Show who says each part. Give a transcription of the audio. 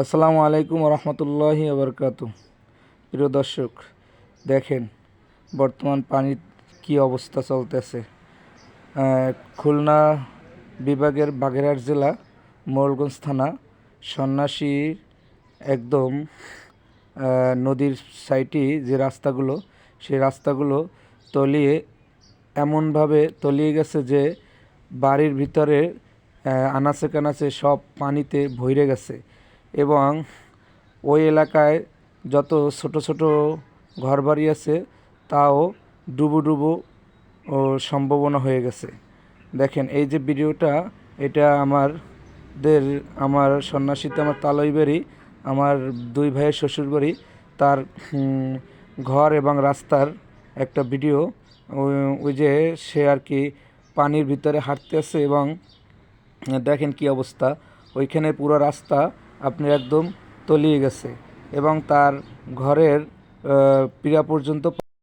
Speaker 1: আসসালামু আলাইকুম রহমতুল্লাহি আবরকাত প্রিয় দর্শক, দেখেন বর্তমান পানির কি অবস্থা চলতেছে। খুলনা বিভাগের বাগেরহাট জেলা, মোরলগঞ্জ থানা সন্ন্যাসী একদম নদীর সাইডে যে রাস্তাগুলো, সেই রাস্তাগুলো তলিয়ে এমনভাবে তলিয়ে গেছে যে বাড়ির ভিতরে আনাচে কানাচে সব পানিতে ভরে গেছে। এবং ওই এলাকায় যত ছোট ছোট ঘরবাড়ি আছে, তাও ডুবো ডুবো ও সম্ভাবনা হয়ে গেছে। দেখেন, এই যে ভিডিওটা, এটা আমারদের, আমার সন্ন্যাসীতে আমার তালই বাড়ি, আমার দুই ভাইয়ের শ্বশুর বাড়ি, তার ঘর এবং রাস্তার একটা ভিডিও। ওই- যে সে আর কি পানির ভিতরে হাঁটতে আছে এবং দেখেন কি অবস্থা, ওইখানে পুরো রাস্তা আপনি একদম তলিয়ে গেছে এবং তার ঘরের পীড়া পর্যন্ত